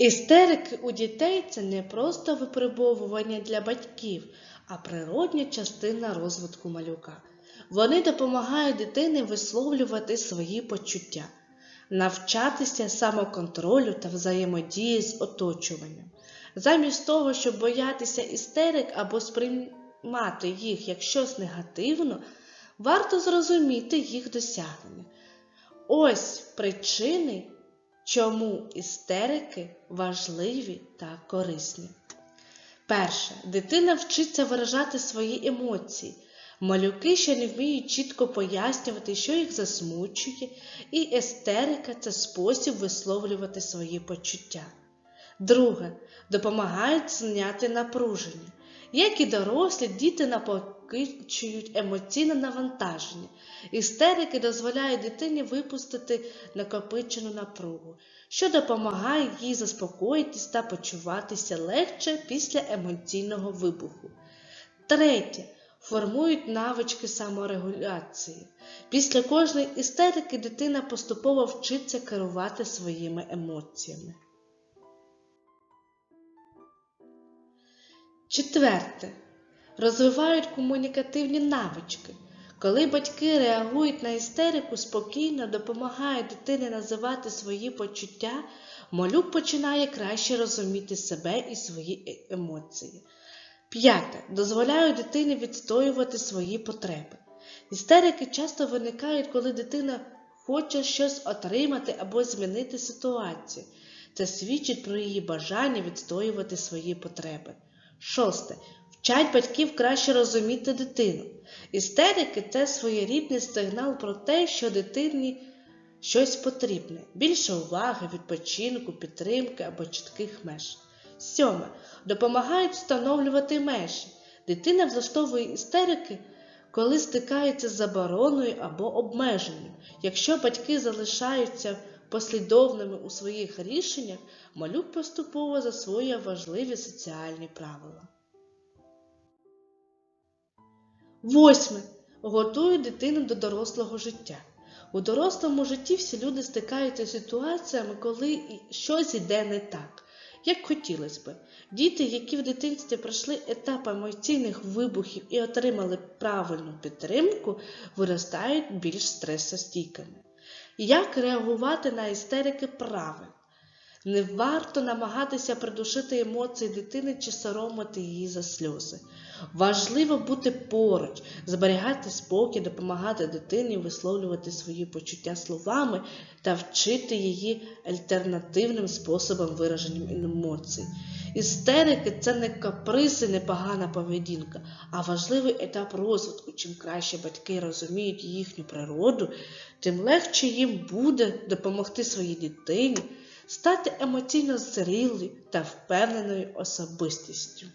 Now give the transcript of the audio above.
Істерики у дітей це не просто випробовування для батьків, а природня частина розвитку малюка. Вони допомагають дитині висловлювати свої почуття, навчатися самоконтролю та взаємодії з оточуванням. Замість того, щоб боятися істерик або сприймати їх як щось негативно, варто зрозуміти їх досягнення. Ось причини, чому істерики важливі та корисні. Перше, дитина вчиться виражати свої емоції. Малюки ще не вміють чітко пояснювати, що їх засмучує, і естерика це спосіб висловлювати свої почуття. Друге, допомагають зняти напруження. Як і дорослі, діти накопичують емоційне навантаження. Істерики дозволяють дитині випустити накопичену напругу, що допомагає їй заспокоїтись та почуватися легше після емоційного вибуху. Третє. Формують навички саморегуляції. Після кожної істерики дитина поступово вчиться керувати своїми емоціями. Четверте. Розвивають комунікативні навички. Коли батьки реагують на істерику спокійно, допомагають дитині називати свої почуття, малюк починає краще розуміти себе і свої е- емоції. П'яте. Дозволяють дитині відстоювати свої потреби. Істерики часто виникають, коли дитина хоче щось отримати або змінити ситуацію. Це свідчить про її бажання відстоювати свої потреби. Шосте. Вчать батьків краще розуміти дитину. Істерики це своєрідний сигнал про те, що дитині щось потрібне, більше уваги, відпочинку, підтримки або чітких меж. Сьоме. Допомагають встановлювати межі. Дитина влаштовує істерики, коли стикається з забороною або обмеженням. Якщо батьки залишаються послідовними у своїх рішеннях, малюк поступово засвоює важливі соціальні правила. Восьме. Готують дитину до дорослого життя. У дорослому житті всі люди стикаються з ситуаціями, коли щось іде не так, як хотілося би. Діти, які в дитинстві пройшли етап емоційних вибухів і отримали правильну підтримку, виростають більш стресостійкими. Як реагувати на істерики правильно? Не варто намагатися придушити емоції дитини чи соромити її за сльози. Важливо бути поруч, зберігати спокій, допомагати дитині висловлювати свої почуття словами та вчити її альтернативним способом вираження емоцій. Істерики це не капризи, не погана поведінка, а важливий етап розвитку. Чим краще батьки розуміють їхню природу, тим легше їм буде допомогти своїй дитині стати емоційно зрілою та впевненою особистістю.